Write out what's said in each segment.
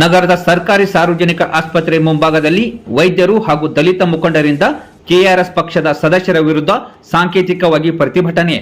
ನಗರದ ಸರ್ಕಾರಿ ಸಾರ್ವಜನಿಕ ಆಸ್ಪತ್ರೆ ಮುಂಭಾಗದಲ್ಲಿ ವೈದ್ಯರು ಹಾಗೂ ದಲಿತ ಮುಖಂಡರಿಂದ ಕೆಆರ್ಎಸ್ ಪಕ್ಷದ ಸದಸ್ಯರ ವಿರುದ್ಧ ಸಾಂಕೇತಿಕವಾಗಿ ಪ್ರತಿಭಟನೆ.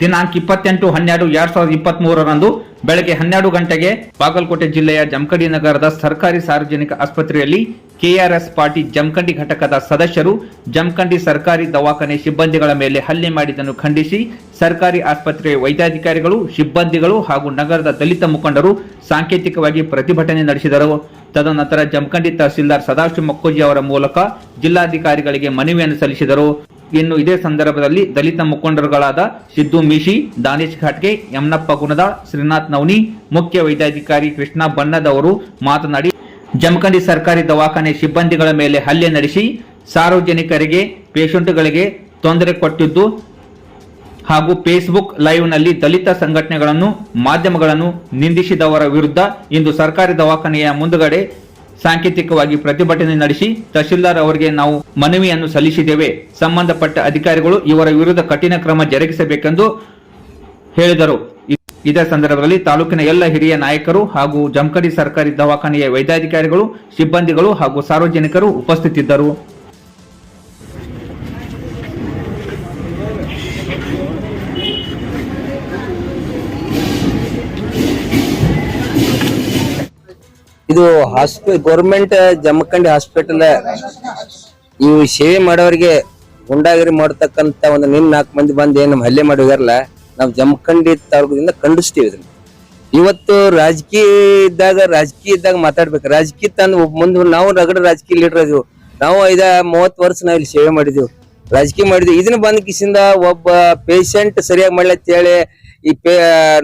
ದಿನಾಂಕ ಇಪ್ಪತ್ತೆಂಟು, ಹನ್ನೆರಡು, ಎರಡ್ ಸಾವಿರದ ಇಪ್ಪತ್ತ್ ಮೂರರಂದು ಬೆಳಗ್ಗೆ ಹನ್ನೆರಡು ಗಂಟೆಗೆ ಬಾಗಲಕೋಟೆ ಜಿಲ್ಲೆಯ ಜಮಖಂಡಿ ನಗರದ ಸರ್ಕಾರಿ ಸಾರ್ವಜನಿಕ ಆಸ್ಪತ್ರೆಯಲ್ಲಿ ಕೆಆರ್ಎಸ್ ಪಾರ್ಟಿ ಜಮಖಂಡಿ ಘಟಕದ ಸದಸ್ಯರು ಜಮಖಂಡಿ ಸರ್ಕಾರಿ ದವಾಖಾನೆ ಸಿಬ್ಬಂದಿಗಳ ಮೇಲೆ ಹಲ್ಲೆ ಮಾಡಿದ್ದನ್ನು ಖಂಡಿಸಿ ಸರ್ಕಾರಿ ಆಸ್ಪತ್ರೆಯ ವೈದ್ಯಾಧಿಕಾರಿಗಳು, ಸಿಬ್ಬಂದಿಗಳು ಹಾಗೂ ನಗರದ ದಲಿತ ಮುಖಂಡರು ಸಾಂಕೇತಿಕವಾಗಿ ಪ್ರತಿಭಟನೆ ನಡೆಸಿದರು. ತದನಂತರ ಜಮಖಂಡಿ ತಹಸೀಲ್ದಾರ್ ಸದಾಶಿವ ಮಕ್ಕೋಜಿ ಅವರ ಮೂಲಕ ಜಿಲ್ಲಾಧಿಕಾರಿಗಳಿಗೆ ಮನವಿಯನ್ನು ಸಲ್ಲಿಸಿದರು. ಇನ್ನು ಇದೇ ಸಂದರ್ಭದಲ್ಲಿ ದಲಿತ ಮುಖಂಡರುಗಳಾದ ಸಿದ್ದು ಮಿಶಿ, ದಾನೇಶ್ ಘಾಟ್ಗೆ ಯಮನಪ್ಪ ಗುಣದ, ಶ್ರೀನಾಥ್ ನವನಿ, ಮುಖ್ಯ ವೈದ್ಯಾಧಿಕಾರಿ ಕೃಷ್ಣ ಬಣ್ಣದವರು ಮಾತನಾಡಿ, ಜಮಖಂಡಿ ಸರ್ಕಾರಿ ದವಾಖಾನೆ ಸಿಬ್ಬಂದಿಗಳ ಮೇಲೆ ಹಲ್ಲೆ ನಡೆಸಿ, ಸಾರ್ವಜನಿಕರಿಗೆ, ಪೇಷಂಟ್ಗಳಿಗೆ ತೊಂದರೆ ಕೊಟ್ಟಿದ್ದು ಹಾಗೂ ಫೇಸ್ಬುಕ್ ಲೈವ್ನಲ್ಲಿ ದಲಿತ ಸಂಘಟನೆಗಳನ್ನು ಮಾಧ್ಯಮಗಳನ್ನು ನಿಂದಿಸಿದವರ ವಿರುದ್ಧ ಇಂದು ಸರ್ಕಾರಿ ದವಾಖಾನೆಯ ಮುಂದುಗಡೆ ಸಾಂಕೇತಿಕವಾಗಿ ಪ್ರತಿಭಟನೆ ನಡೆಸಿ ತಹಶೀಲ್ದಾರ್ ಅವರಿಗೆ ನಾವು ಮನವಿಯನ್ನು ಸಲ್ಲಿಸಿದ್ದೇವೆ. ಸಂಬಂಧಪಟ್ಟ ಅಧಿಕಾರಿಗಳು ಇವರ ವಿರುದ್ಧ ಕಠಿಣ ಕ್ರಮ ಜರುಗಿಸಬೇಕೆಂದು ಹೇಳಿದರು. ಇದೇ ಸಂದರ್ಭದಲ್ಲಿ ತಾಲೂಕಿನ ಎಲ್ಲ ಹಿರಿಯ ನಾಯಕರು ಹಾಗೂ ಜಮಖಂಡಿ ಸರ್ಕಾರಿ ದವಾಖಾನೆಯ ವೈದ್ಯಾಧಿಕಾರಿಗಳು, ಸಿಬ್ಬಂದಿಗಳು ಹಾಗೂ ಸಾರ್ವಜನಿಕರು ಉಪಸ್ಥಿತಿದ್ದರು. ಇದು ಹಾಸ್ಪಿ ಗೌರ್ಮೆಂಟ್ ಜಮಖಂಡಿ ಹಾಸ್ಪಿಟಲ್ ಇವು ಸೇವೆ ಮಾಡೋರಿಗೆ ಗುಂಡಾಗಿರಿ ಮಾಡತಕ್ಕಂತ ಒಂದು ನಿನ್ ನಾಲ್ಕು ಮಂದಿ ಬಂದು ಏನು ಹಲ್ಲೆ ಮಾಡಿದಾರಲ್ಲ ನಾವು ಜಮಖಂಡಿ ತಾಲೂಕದಿಂದ ಖಂಡಿಸ್ತೀವಿ ಇದನ್ನ. ಇವತ್ತು ರಾಜಕೀಯ ಇದ್ದಾಗ ರಾಜಕೀಯ ಇದ್ದಾಗ ಮಾತಾಡ್ಬೇಕು. ರಾಜಕೀಯ ತಂದು ಮುಂದೆ ನಾವು ರಗಡ ರಾಜಕೀಯ ಲೀಡರ್ ಇದೀವಿ ನಾವು ಐದ ಮೂವತ್ತು ವರ್ಷ ನಾವು ಇಲ್ಲಿ ಸೇವೆ ಮಾಡಿದೀವಿ. ರಾಜಕೀಯ ಮಾಡಿದ್ವಿ. ಇದನ್ನ ಬಂದ ಕಿಸಿಂದ ಒಬ್ಬ ಪೇಷಂಟ್ ಸರಿಯಾಗಿ ಹೇಳಿ ಈ ಪೇ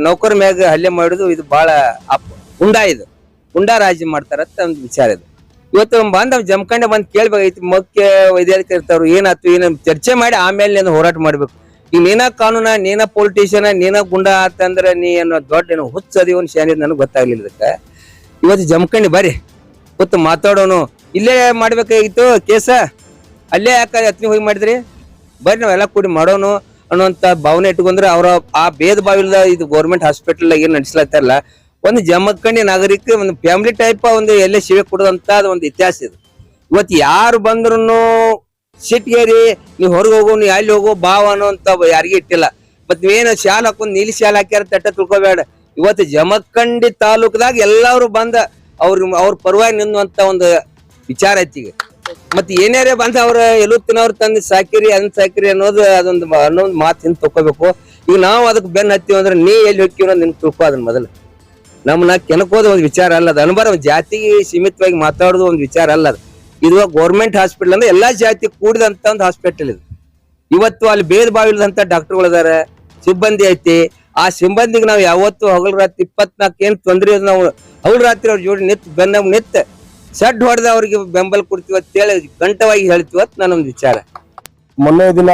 ನೌಕರ ಮ್ಯಾಗ ಹಲ್ಲೆ ಮಾಡುದು ಇದು ಬಹಳ ಅಪ್ ಉಂಡ ಇದು. ಹುಂಡಾ ರಾಜ್ಯ ಮಾಡ್ತಾರ ಅಂತ ಒಂದು ವಿಚಾರ ಇದು. ಇವತ್ತು ಬಂದ ಜಮಖಂಡ ಬಂದು ಕೇಳ್ಬೇಕಾಯ್ತು, ಮುಖ್ಯ ವೈದ್ಯಾಧಿಕಾರಿ ಇರ್ತಾವ್ರು, ಏನಾಯ್ತು, ಏನ ಚರ್ಚೆ ಮಾಡಿ ಆಮೇಲೆ ನೀನು ಹೋರಾಟ ಮಾಡ್ಬೇಕು. ಈಗ ನೀನ ಕಾನೂನ, ನೀನ ಪೊಲಿಟಿಷಿಯನ್ ನೀನ ಗುಂಡ ಅಂದ್ರೆ ನೀ ಏನೋ ದೊಡ್ಡ ಏನೋ ಹುಚ್ಚದಿ ಒಂದು ಶಾಲೆ ನನಗೆ ಗೊತ್ತಾಗ್ಲಿಲ್ಲ ಇದಕ್ಕೆ. ಇವತ್ತು ಜಮಖಂಡಿ ಬರ್ರಿ ಗೊತ್ತು ಮಾತಾಡೋನು. ಇಲ್ಲೇ ಮಾಡ್ಬೇಕಾಗಿತ್ತು, ಕೇಸ? ಅಲ್ಲೇ ಯಾಕೆ ಅತ್ನಿ ಹೋಗಿ ಮಾಡಿದ್ರಿ? ಬರ್ರಿ ನಾವೆಲ್ಲ ಕೂಡಿ ಮಾಡೋನು ಅನ್ನುವಂತ ಭಾವನೆ ಇಟ್ಕೊಂಡ್ರೆ ಅವರ ಆ ಭೇದ ಭಾವ ಇಲ್ಲದ ಇದು ಗೌರ್ಮೆಂಟ್ ಹಾಸ್ಪಿಟಲ್ ಏನ್ ನಡೆಸ್ಲತ್ತಾರಲ್ಲ ಒಂದು ಜಮಖಂಡಿ ನಾಗರಿಕ, ಒಂದು ಫ್ಯಾಮಿಲಿ ಟೈಪ್ ಒಂದು ಎಲ್ಲೇ ಸೇವೆ ಕೊಡೋದಂತ ಒಂದು ಇತಿಹಾಸ ಇದು. ಇವತ್ತು ಯಾರು ಬಂದ್ರು ಸಿಟ್ಗೇರಿ ನೀವು ಹೊರಗೆ ಹೋಗು ನೀ ಅಲ್ಲಿ ಹೋಗೋ ಬಾವ ಅನ್ನೋಂತ ಯಾರಿಗೂ ಇಟ್ಟಿಲ್ಲ. ಮತ್ ನೀವೇನು ಶಾಲ್ ಹಾಕೊಂಡು, ನೀಲಿ ಶಾಲ್ ಹಾಕ್ಯಾರ ತಟ್ಟ ತಿಳ್ಕೊಬೇಡ. ಇವತ್ತು ಜಮಖಂಡಿ ತಾಲೂಕದಾಗ ಎಲ್ಲರೂ ಬಂದ ಅವ್ರ ಅವ್ರ ಪರವಾಗಿ ನಿಂದುವಂತ ಒಂದು ವಿಚಾರ ಐತಿ ಈಗ. ಮತ್ ಏನಾರೇ ಬಂದ ಅವ್ರ ಎಲ್ಲೂ ತಿನ್ನವ್ರ ತಂದು ಸಾಕಿರಿ ಅದನ್ನ ಸಾಕಿರಿ ಅನ್ನೋದು ಅದೊಂದು ಅನ್ನೊಂದು ಮಾತು ಹಿಂದ್ ತಕೋಬೇಕು ಈಗ ನಾವು ಅದಕ್ಕೆ ಬೆನ್ನ ಹತ್ತೀವಿ ಅಂದ್ರೆ ನೀ ಎಲ್ಲಿ ಹೋಗ್ತೀವಿ ಅನ್ನೋದು ನಿನ್ ತಿಳ್ಕೊ ಅದನ್ನ ಮೊದಲು. ನಮ್ಮನ್ನ ಕೆಣಕೋದ ಒಂದು ವಿಚಾರ ಅಲ್ಲ ಅದು ಅನುಭವ. ಜಾತಿಗೆ ಸೀಮಿತವಾಗಿ ಮಾತಾಡೋದು ಒಂದು ವಿಚಾರ ಅಲ್ಲ ಅದು. ಇದು ಗೌರ್ಮೆಂಟ್ ಹಾಸ್ಪಿಟಲ್ ಅಂದ್ರೆ ಎಲ್ಲಾ ಜಾತಿ ಕೂಡಿದಂತ ಒಂದು ಹಾಸ್ಪಿಟಲ್ ಇದು. ಇವತ್ತು ಅಲ್ಲಿ ಭೇದ ಭಾವ ಇಲ್ಲದಂತ ಡಾಕ್ಟರ್ಗಳು ಅದಾರ ಸಿಬ್ಬಂದಿ ಐತಿ. ಆ ಸಿಬ್ಬಂದಿಗೆ ನಾವು ಯಾವತ್ತು ಹಗಲು ರಾತ್ರಿ ಇಪ್ಪತ್ನಾಲ್ಕು ಏನ್ ತೊಂದರೆ ನಾವು ಹಗಲು ರಾತ್ರಿ ಅವ್ರ ಜೋಡಿ ನಿತ್ ಬೆನ್ನ ನಿತ್ ಸಡ್ ಹೊಡೆದ ಅವ್ರಿಗೆ ಬೆಂಬಲ ಕೊಡ್ತೀವಿ ಅಂತ ಹೇಳಿ ಗಂಟವಾಗಿ ಹೇಳ್ತೀವಿ ಅಂತ ನನ್ನೊಂದು ವಿಚಾರ. ಮೊನ್ನೆ ದಿನ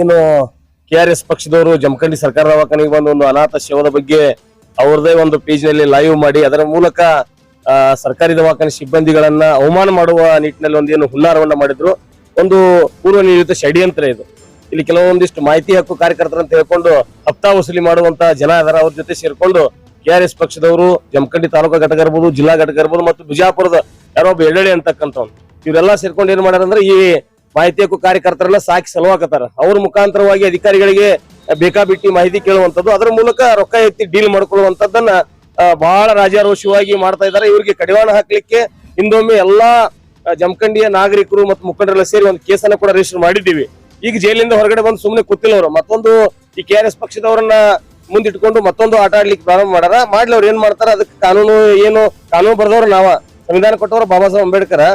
ಏನು ಕೆ ಆರ್ ಎಸ್ ಪಕ್ಷದವರು ಜಮಖಂಡಿ ಸರ್ಕಾರ ದವಾಖಾನೆಗೆ ಬಂದು ಒಂದು ಅನಾಥ ಶವದ ಬಗ್ಗೆ ಅವ್ರದೇ ಒಂದು ಪೇಜ್ನಲ್ಲಿ ಲೈವ್ ಮಾಡಿ, ಅದರ ಮೂಲಕ ಸರ್ಕಾರಿ ದವಾಖಾನೆ ಸಿಬ್ಬಂದಿಗಳನ್ನ ಅವಮಾನ ಮಾಡುವ ನಿಟ್ಟಿನಲ್ಲಿ ಒಂದು ಏನು ಹುನ್ನಾರವನ್ನ ಮಾಡಿದ್ರು. ಒಂದು ಪೂರ್ವ ನಿಯೋಜಿತ ಷಡ್ಯಂತ್ರ ಇದು. ಇಲ್ಲಿ ಕೆಲವೊಂದಿಷ್ಟು ಮಾಹಿತಿ ಹಕ್ಕು ಕಾರ್ಯಕರ್ತರು ಅಂತ ಹೇಳ್ಕೊಂಡು ಹಪ್ತಾ ವಸೂಲಿ ಮಾಡುವಂತ ಜನ ಅದರ ಅವ್ರ ಜೊತೆ ಸೇರ್ಕೊಂಡು ಕೆ ಆರ್ ಎಸ್ ಪಕ್ಷದವರು, ಜಮಖಂಡಿ ತಾಲೂಕಾ ಘಟಕ ಇರ್ಬೋದು, ಜಿಲ್ಲಾ ಘಟಕ ಇರ್ಬೋದು ಮತ್ತು ಬಿಜಾಪುರದ ಯಾರೋ ಒಬ್ಬ ಎಳ್ಳಳಿ ಅಂತಕ್ಕಂಥವ್ರು. ಇವರೆಲ್ಲ ಸೇರ್ಕೊಂಡು ಏನ್ ಮಾಡ್ಯಾರಂದ್ರೆ ಈ ಮಾಹಿತಿ ಹಕ್ಕು ಕಾರ್ಯಕರ್ತರೆಲ್ಲ ಸಾಕಿ ಸಲುವಾಕತ್ತಾರ. ಅವ್ರ ಮುಖಾಂತರವಾಗಿ ಅಧಿಕಾರಿಗಳಿಗೆ ಬೇಕಾಬಿಟ್ಟಿ ಮಾಹಿತಿ ಕೇಳುವಂತದ್ದು. ಅದರ ಮೂಲಕ ರೊಕ್ಕ ಎತ್ತಿ ಡೀಲ್ ಮಾಡ್ಕೊಳ್ಳುವಂತದ್ದನ್ನ ಬಹಳ ರಾಜಾರೋಷವಾಗಿ ಮಾಡ್ತಾ ಇದ್ದಾರೆ. ಇವರಿಗೆ ಕಡಿವಾಣ ಹಾಕ್ಲಿಕ್ಕೆ ಹಿಂದೊಮ್ಮೆ ಎಲ್ಲಾ ಜಮಖಂಡಿಯ ನಾಗರಿಕರು ಮತ್ತು ಮುಖಂಡರೆಲ್ಲ ಸೇರಿ ಒಂದು ಕೇಸನ್ನ ಕೂಡ ರಿಜಿಸ್ಟರ್ ಮಾಡಿದ್ದೀವಿ. ಈಗ ಜೈಲಿಂದ ಹೊರಗಡೆ ಬಂದು ಸುಮ್ಮನೆ ಕೂತಿಲ್ಲ ಅವರು. ಮತ್ತೊಂದು ಈ ಕೆ ಆರ್ ಎಸ್ ಪಕ್ಷದವರನ್ನ ಮುಂದಿಟ್ಕೊಂಡು ಮತ್ತೊಂದು ಆಟ ಆಡ್ಲಿಕ್ಕೆ ಪ್ರಾರಂಭ ಮಾಡಾರ ಮಾಡ್ಲಿ ಅವ್ರು ಏನ್ ಮಾಡ್ತಾರ? ಅದಕ್ಕೆ ಕಾನೂನು ಏನು, ಕಾನೂನು ಬರ್ದವ್ರು ನಾವ. ಸಂವಿಧಾನ ಕೊಟ್ಟವರು ಬಾಬಾ ಸಾಹೇಬ್ ಅಂಬೇಡ್ಕರ್.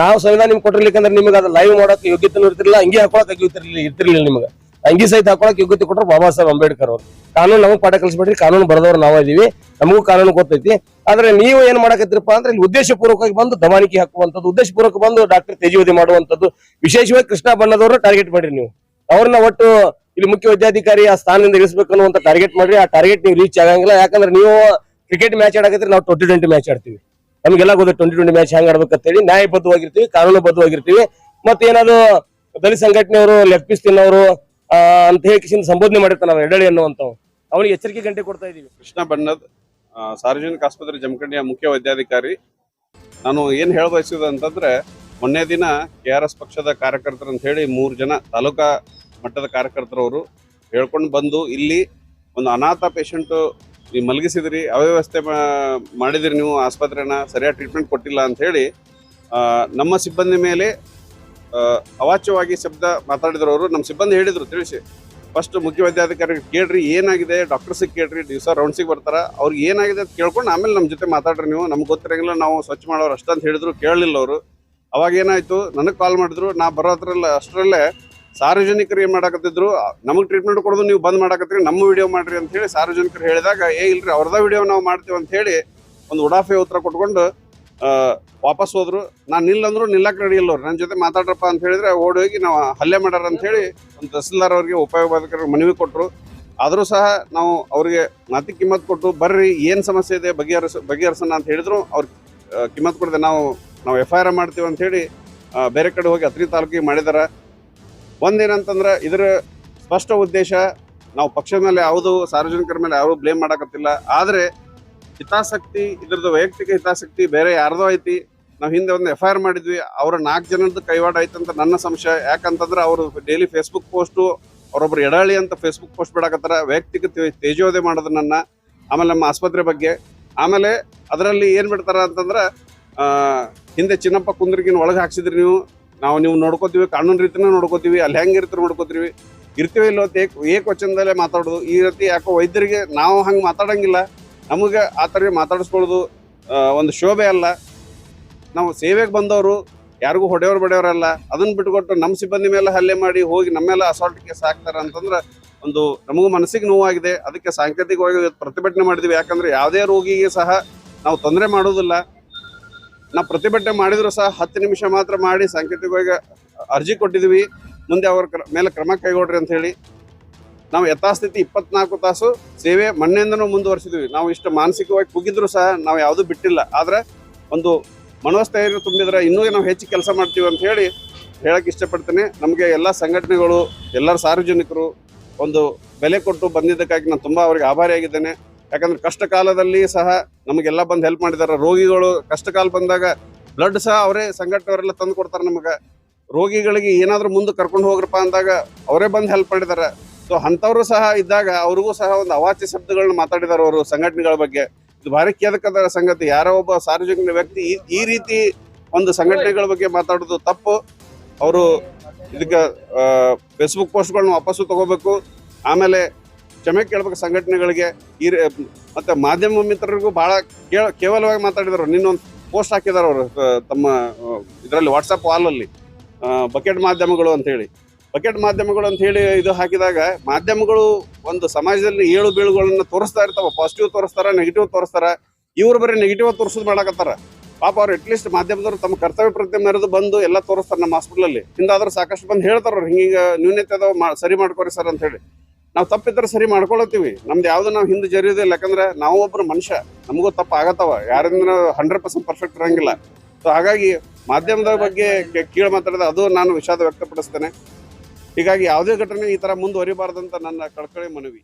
ನಾವು ಸಂವಿಧಾನ ನಿಮ್ಗೆ ಕೊಟ್ಟಿರ್ಲಿಕ್ಕಂದ್ರೆ ನಿಮಗೆ ಅದು ಲೈವ್ ಮಾಡೋಕೆ ಯೋಗ್ಯತೆ ಇರ್ತಿರ್ಲಿಲ್ಲ, ಹಂಗೆ ಹಾಕೊಳಕ್ ಯೋಗ್ಯತೆ ಇರ್ತಿರ್ಲಿಲ್ಲ ನಿಮಗೆ. ಅಂಗಿ ಸಹಿತ ಹಾಕೊಳಕ್ ಯೋಗ್ಯತೆ ಕೊಟ್ಟರು ಬಾಬಾ ಸಾಹೇಬ್ ಅಂಬೇಡ್ಕರ್ ಅವರು. ಕಾನೂನು ನಮಗ್ ಪಾಠ ಕಲಿಸ್ಬೇಡ್ರಿ ಕಾನೂನು ಬರೆದವ್ರು ನಾವು ಇದೀವಿ, ನಮಗೂ ಕಾನೂನು ಗೊತ್ತೈತಿ. ಆದ್ರೆ ನೀವು ಏನ್ ಮಾಡಕತ್ತೀರಪ್ಪ ಅಂದ್ರೆ ಇಲ್ಲಿ ಉದ್ದೇಶಪೂರ್ವಕವಾಗಿ ಬಂದು ದವಾನಿಕೆ ಹಾಕುವಂತದ್ದು ಉದ್ದೇಶಪೂರ್ವಕ ಬಂದು ಡಾಕ್ಟರ್ ತೇಜವದಿ ಮಾಡುವಂತದ್ದು ವಿಶೇಷವಾಗಿ ಕೃಷ್ಣ ಬಣ್ಣದವರು ಟಾರ್ಗೆಟ್ ಮಾಡ್ರಿ ನೀವು. ಅವ್ರನ್ನ ಒಟ್ಟು ಇಲ್ಲಿ ಮುಖ್ಯ ವೈದ್ಯಾಧಿಕಾರಿ ಆ ಸ್ಥಾನದಿಂದ ಇಳಿಸ್ಬೇಕು ಅನ್ನುವಂತ ಟಾರ್ಗೆಟ್ ಮಾಡ್ರಿ. ಆ ಟಾರ್ಗೆಟ್ ನೀವು ರೀಚ್ ಆಗಂಗಿಲ್ಲ. ಯಾಕಂದ್ರೆ ನೀವು ಕ್ರಿಕೆಟ್ ಮ್ಯಾಚ್ ಆಡಕತ್ತಿರಿ, ನಾವು ಟ್ವೆಂಟಿ ಟ್ವೆಂಟಿ ಮ್ಯಾಚ್ ಆಡ್ತೀವಿ. ನಮ್ಗೆಲ್ಲ ಗೊತ್ತು ಟ್ವೆಂಟಿ ಟ್ವೆಂಟಿ ಮ್ಯಾಚ್ ಹೆಂಗ್ ಆಡ್ಬೇಕಂತೇಳಿ. ನ್ಯಾಯಬದ್ಧವಾಗಿರ್ತೀವಿ, ಕಾನೂನುಬದ್ಧವಾಗಿರ್ತೀವಿ. ಮತ್ತೆ ದಲಿತ ಸಂಘಟನೆಯವರು, ಲೆಗ್ ಪೀಸ್ ಅಂತ ಹೇಳಿ ಸಂಬೋಧನೆ ಮಾಡಿರ್ತಾನೆ ನಾವು ಎಡಳಿ ಅನ್ನುವಂಥವು ಅವನಿಗೆ ಎಚ್ಚರಿಕೆ ಗಂಟೆ ಕೊಡ್ತಾ ಇದೀವಿ. ಕೃಷ್ಣ ಬಣ್ಣದ್ ಸಾರ್ವಜನಿಕ ಆಸ್ಪತ್ರೆ ಜಮಖಂಡಿಯ ಮುಖ್ಯ ವೈದ್ಯಾಧಿಕಾರಿ. ನಾನು ಏನು ಹೇಳ ಬಯಸಿದೆ ಅಂತಂದ್ರೆ, ಮೊನ್ನೆ ದಿನ ಕೆ ಆರ್ ಎಸ್ ಪಕ್ಷದ ಕಾರ್ಯಕರ್ತರು ಅಂತ ಹೇಳಿ ಮೂರು ಜನ ತಾಲೂಕಾ ಮಟ್ಟದ ಕಾರ್ಯಕರ್ತರವರು ಹೇಳ್ಕೊಂಡು ಬಂದು, ಇಲ್ಲಿ ಒಂದು ಅನಾಥ ಪೇಷಂಟು ನೀವು ಮಲಗಿಸಿದ್ರಿ, ಅವ್ಯವಸ್ಥೆ ಮಾಡಿದಿರಿ ನೀವು ಆಸ್ಪತ್ರೆನ, ಸರಿಯಾಗಿ ಟ್ರೀಟ್ಮೆಂಟ್ ಕೊಟ್ಟಿಲ್ಲ ಅಂತ ಹೇಳಿ ನಮ್ಮ ಸಿಬ್ಬಂದಿ ಮೇಲೆ ಅವಾಚ್ಯವಾಗಿ ಶಬ್ದ ಮಾತಾಡಿದ್ರು ಅವರು ನಮ್ಮ ಸಿಬ್ಬಂದಿ ಹೇಳಿದರು, ತಿಳಿಸಿ. ಫಸ್ಟ್ ಮುಖ್ಯ ವೈದ್ಯಾಧಿಕಾರಿ ಕೇಳ್ರಿ, ಏನಾಗಿದೆ? ಡಾಕ್ಟರ್ಸಿಗೆ ಕೇಳ್ರಿ, ದಿವಸ ರೌಂಡ್ಸಿಗೆ ಬರ್ತಾರ. ಅವ್ರಿಗೆ ಏನಾಗಿದೆ ಅಂತ ಕೇಳ್ಕೊಂಡು ಆಮೇಲೆ ನಮ್ಮ ಜೊತೆ ಮಾತಾಡ್ರಿ ನೀವು. ನಮ್ಗೆ ಗೊತ್ತಿರಂಗಿಲ್ಲ, ನಾವು ಸ್ವಚ್ಛ ಮಾಡೋರು ಅಷ್ಟಂತ ಹೇಳಿದ್ರು, ಕೇಳಲಿಲ್ಲ ಅವರು. ಅವಾಗ ಏನಾಯ್ತು? ನನಗೆ ಕಾಲ್ ಮಾಡಿದ್ರು, ನಾ ಬರೋದ್ರಲ್ಲ, ಅಷ್ಟರಲ್ಲೇ ಸಾರ್ವಜನಿಕರು ಏನು ಮಾಡಾಕತ್ತಿದ್ರು? ನಮಗೆ ಟ್ರೀಟ್ಮೆಂಟ್ ಕೊಡೋದು ನೀವು ಬಂದ್ ಮಾಡಾಕತ್ರಿ, ನಮ್ಮ ವಿಡಿಯೋ ಮಾಡ್ರಿ ಅಂತ ಹೇಳಿ ಸಾರ್ವಜನಿಕರು ಹೇಳಿದಾಗ, ಏ, ಇಲ್ರಿ, ಅವ್ರದ ವಿಡಿಯೋ ನಾವು ಮಾಡ್ತೀವಿ ಅಂತ ಹೇಳಿ ಒಂದು ಉಡಾಫೆ ಉತ್ತರ ಕೊಟ್ಕೊಂಡು ವಾಪಸ್ ಹೋದ್ರು. ನಾನು ನಿಲ್ಲಂದ್ರು ನಿಲ್ಲಕ್ ರೆಡಿ ಇಲ್ಲ ಅವ್ರು. ನನ್ನ ಜೊತೆ ಮಾತಾಡ್ರಪ್ಪ ಅಂತ ಹೇಳಿದ್ರೆ ಓಡಿ ಹೋಗಿ ನಾವು ಹಲ್ಲೆ ಮಾಡ್ಯಾರ ಅಂತ ಹೇಳಿ ಒಂದು ತಹಸೀಲ್ದಾರ್ ಅವರಿಗೆ ಉಪಯೋಗಕ್ಕೆ ಮನವಿ ಕೊಟ್ಟರು ಆದರೂ ಸಹ ನಾವು ಅವರಿಗೆ ಮಾತಿ ಕಿಮ್ಮತ್ ಕೊಟ್ಟು, ಬರ್ರಿ, ಏನು ಸಮಸ್ಯೆ ಇದೆ, ಬಗೆಹರಿಸ, ಬಗೆಹರಿಸೋಣ ಅಂತ ಹೇಳಿದ್ರು. ಅವ್ರು ಕಿಮ್ಮತ್ ಕೊಡದೆ ನಾವು ನಾವು ಎಫ್ ಐ ಆರ್ ಮಾಡ್ತೀವಿ ಅಂತ ಹೇಳಿ ಬೇರೆ ಕಡೆ ಹೋಗಿ ಅತ್ರಿ ತಾಲೂಕಿಗೆ ಮಾಡಿದಾರ. ಒಂದೇನಂತಂದ್ರೆ ಇದರ ಸ್ಪಷ್ಟ ಉದ್ದೇಶ ನಾವು ಪಕ್ಷದ ಮೇಲೆ ಯಾವುದು ಸಾರ್ವಜನಿಕರ ಮೇಲೆ ಯಾರು ಬ್ಲೇಮ್ ಮಾಡಕತ್ತಿಲ್ಲ. ಆದರೆ ಹಿತಾಸಕ್ತಿ, ಇದ್ರದ್ದು ವೈಯಕ್ತಿಕ ಹಿತಾಸಕ್ತಿ ಬೇರೆ ಯಾರ್ದೋ ಐತಿ. ನಾವು ಹಿಂದೆ ಒಂದು ಎಫ್ ಐ ಆರ್ ಮಾಡಿದ್ವಿ, ಅವರ ನಾಲ್ಕು ಜನರದ್ದು ಕೈವಾಡ ಅಂತ ನನ್ನ ಸಂಶಯ. ಯಾಕಂತಂದ್ರೆ ಅವರು ಡೈಲಿ ಫೇಸ್ಬುಕ್ ಪೋಸ್ಟು ಅವರೊಬ್ರು ಎಡಾಳಿ ಅಂತ ಫೇಸ್ಬುಕ್ ಪೋಸ್ಟ್ ಬಿಡಾಕತ್ತಾರ. ವೈಯಕ್ತಿಕ ತೇಜೋದೆ ಮಾಡೋದು ನನ್ನ, ಆಮೇಲೆ ನಮ್ಮ ಆಸ್ಪತ್ರೆ ಬಗ್ಗೆ. ಆಮೇಲೆ ಅದರಲ್ಲಿ ಏನು ಬಿಡ್ತಾರ ಅಂತಂದ್ರೆ ಹಿಂದೆ ಚಿನ್ನಪ್ಪ ಕುಂದ್ರಿಗಿನ ಒಳಗೆ ಹಾಕ್ಸಿದ್ರಿ ನೀವು. ನಾವು ನೀವು ನೋಡ್ಕೋತೀವಿ, ಕಾನೂನು ರೀತಿನ ನೋಡ್ಕೋತೀವಿ, ಅಲ್ಲಿ ಹೆಂಗ್ ಇರ್ತಾರೆ ನೋಡ್ಕೋತೀವಿ. ಇರ್ತೀವಿ ಇಲ್ಲೋ ಏಕ್ ಏಕ್ ವಚನದಲ್ಲೇ ಮಾತಾಡೋದು. ಈ ರೀತಿ ಯಾಕೋ ವೈದ್ಯರಿಗೆ ನಾವು ಹಂಗೆ ಮಾತಾಡಂಗಿಲ್ಲ. ನಮಗೆ ಆ ಥರ ಮಾತಾಡಿಸ್ಕೊಳ್ಳೋದು ಒಂದು ಶೋಭೆ ಅಲ್ಲ. ನಾವು ಸೇವೆಗೆ ಬಂದವರು, ಯಾರಿಗೂ ಹೊಡೆಯವ್ರು ಬಡೆಯವರಲ್ಲ ಅದನ್ನು ಬಿಟ್ಟುಕೊಟ್ಟು ನಮ್ಮ ಸಿಬ್ಬಂದಿ ಮೇಲೆ ಹಲ್ಲೆ ಮಾಡಿ ಹೋಗಿ ನಮ್ಮೆಲ್ಲ ಅಸಾಲ್ಟ್ ಕೇಸ್ ಹಾಕ್ತಾರೆ ಅಂತಂದ್ರೆ ಒಂದು ನಮಗೂ ಮನಸ್ಸಿಗೆ ನೋವಾಗಿದೆ. ಅದಕ್ಕೆ ಸಾಂಕೇತಿಕವಾಗಿ ಪ್ರತಿಭಟನೆ ಮಾಡಿದ್ವಿ. ಯಾಕಂದ್ರೆ ಯಾವುದೇ ರೋಗಿಗೆ ಸಹ ನಾವು ತೊಂದರೆ ಮಾಡೋದಿಲ್ಲ. ನಾವು ಪ್ರತಿಭಟನೆ ಮಾಡಿದ್ರು ಸಹ ಹತ್ತು ನಿಮಿಷ ಮಾತ್ರ ಮಾಡಿ ಸಾಂಕೇತಿಕವಾಗಿ ಅರ್ಜಿ ಕೊಟ್ಟಿದ್ದೀವಿ ಮುಂದೆ ಅವ್ರ ಮೇಲೆ ಕ್ರಮ ಕೈಗೊಳ್ರಿ ಅಂತ ಹೇಳಿ ನಾವು ಯಥಾಸ್ಥಿತಿ ಇಪ್ಪತ್ನಾಲ್ಕು ತಾಸು ಸೇವೆ ಮೊನ್ನೆಯಿಂದನೂ ಮುಂದುವರಿಸಿದ್ವಿ. ನಾವು ಇಷ್ಟು ಮಾನಸಿಕವಾಗಿ ಕುಗಿದ್ರು ಸಹ ನಾವು ಯಾವುದೂ ಬಿಟ್ಟಿಲ್ಲ. ಆದ್ರೆ ಒಂದು ಮನೋಸ್ಥೈರ್ಯ ತುಂಬಿದ್ರೆ ಇನ್ನೂ ನಾವು ಹೆಚ್ಚು ಕೆಲಸ ಮಾಡ್ತೀವಿ ಅಂತ ಹೇಳಿ ಹೇಳಕ್ಕೆ ಇಷ್ಟಪಡ್ತೇನೆ. ನಮಗೆ ಎಲ್ಲ ಸಂಘಟನೆಗಳು, ಎಲ್ಲರ ಸಾರ್ವಜನಿಕರು ಒಂದು ಬೆಲೆ ಕೊಟ್ಟು ಬಂದಿದ್ದಕ್ಕಾಗಿ ನಾನು ತುಂಬ ಅವರಿಗೆ ಆಭಾರಿಯಾಗಿದ್ದೇನೆ ಯಾಕಂದ್ರೆ ಕಷ್ಟ ಕಾಲದಲ್ಲಿ ಸಹ ನಮಗೆಲ್ಲ ಬಂದು ಹೆಲ್ಪ್ ಮಾಡಿದ್ದಾರೆ. ರೋಗಿಗಳು ಕಷ್ಟ ಕಾಲ ಬಂದಾಗ ಬ್ಲಡ್ ಸಹ ಅವರೇ ಸಂಘಟನೆಯವರೆಲ್ಲ ತಂದು ಕೊಡ್ತಾರೆ ನಮಗೆ. ರೋಗಿಗಳಿಗೆ ಏನಾದರೂ ಮುಂದೆ ಕರ್ಕೊಂಡು ಹೋಗ್ರಪ್ಪ ಅಂದಾಗ ಅವರೇ ಬಂದು ಹೆಲ್ಪ್ ಮಾಡಿದ್ದಾರೆ. ಸೊ ಅಂಥವ್ರು ಸಹ ಇದ್ದಾಗ ಅವ್ರಿಗೂ ಸಹ ಒಂದು ಅವಾಚ್ಯ ಶಬ್ದಗಳನ್ನ ಮಾತಾಡಿದಾರೆ ಅವರು ಸಂಘಟನೆಗಳ ಬಗ್ಗೆ. ಇದು ಭಾರಿ ಕೇದಕದ ಸಂಗತಿ. ಯಾರೋ ಒಬ್ಬ ಸಾರ್ವಜನಿಕ ವ್ಯಕ್ತಿ ಈ- ರೀತಿ ಒಂದು ಸಂಘಟನೆಗಳ ಬಗ್ಗೆ ಮಾತಾಡೋದು ತಪ್ಪು. ಅವರು ಇದಕ್ಕೆ ಫೇಸ್ಬುಕ್ ಪೋಸ್ಟ್ಗಳನ್ನ ವಾಪಸ್ಸು ತಗೋಬೇಕು. ಆಮೇಲೆ ಕ್ಷಮೆ ಕೇಳಬೇಕು ಸಂಘಟನೆಗಳಿಗೆ. ಈ ಮತ್ತು ಮಾಧ್ಯಮ ಮಿತ್ರರಿಗೂ ಭಾಳ ಕೇಳ ಕೇವಲವಾಗಿ ಮಾತಾಡಿದರು ನಿನ್ನೊಂದು ಪೋಸ್ಟ್ ಹಾಕಿದ್ದಾರೆ ಅವರು ತಮ್ಮ ಇದರಲ್ಲಿ ವಾಟ್ಸಪ್ ವಾಲಲ್ಲಿ ಬಕೆಟ್ ಮಾಧ್ಯಮಗಳು ಅಂತ ಹೇಳಿ ಬಕೆಟ್ ಮಾಧ್ಯಮಗಳು ಅಂತ ಹೇಳಿ ಇದು ಹಾಕಿದಾಗ ಮಾಧ್ಯಮಗಳು ಒಂದು ಸಮಾಜದಲ್ಲಿ ಏಳು ಬೀಳುಗಳನ್ನ ತೋರಿಸ್ತಾ ಇರ್ತಾವ ಪಾಸಿಟಿವ್ ತೋರಿಸ್ತಾರ ನೆಗೆಟಿವ್ ತೋರಿಸ್ತಾರ, ಇವ್ರು ಬರೀ ನೆಗೆಟಿವ್ ತೋರಿಸೋದು ಮಾಡಾಕತ್ತಾರ. ಪಾಪ ಅವ್ರು ಅಟ್ಲೀಸ್ಟ್ ಮಾಧ್ಯಮದವ್ರು ತಮ್ಮ ಕರ್ತವ್ಯ ಪ್ರತಿ ಮೆರೆದು ಬಂದು ಎಲ್ಲ ತೋರಿಸ್ತಾರೆ ನಮ್ಮ ಹಾಸ್ಪಿಟಲಲ್ಲಿ ಹಿಂದಾದ್ರೂ ಸಾಕಷ್ಟು ಬಂದು ಹೇಳ್ತಾರ ಅವ್ರು ಹಿಂಗೆ ನ್ಯೂನತೆ ಅದಾವ ಸರಿ ಮಾಡ್ಕೊರಿ ಸರ್ ಅಂತ ಹೇಳಿ. ನಾವು ತಪ್ಪಿದ್ರೆ ಸರಿ ಮಾಡ್ಕೊಳತ್ತೀವಿ. ನಮ್ದು ಯಾವ್ದು ನಾವು ಹಿಂದೆ ಜರಿಯೋದಿಲ್ಲ ಯಾಕಂದ್ರೆ ನಾವು ಒಬ್ರು ಮನುಷ್ಯ, ನಮಗೂ ತಪ್ಪು ಆಗತ್ತವ. ಯಾರಿಂದ ಹಂಡ್ರೆಡ್ ಪರ್ಸೆಂಟ್ ಪರ್ಫೆಕ್ಟ್ ಇರಂಗಿಲ್ಲ. ಸೊ ಹಾಗಾಗಿ ಮಾಧ್ಯಮದ ಬಗ್ಗೆ ಕೀಳು ಮಾತಾಡೋದು ಅದು ನಾನು ವಿಷಾದ ವ್ಯಕ್ತಪಡಿಸ್ತೇನೆ. ಹೀಗಾಗಿ ಯಾವುದೇ ಘಟನೆ ಈ ತರ ಮುಂದುವರಿಬಾರ್ದಂತ ನನ್ನ ಕಳ್ಕಳಿ ಮನವಿ.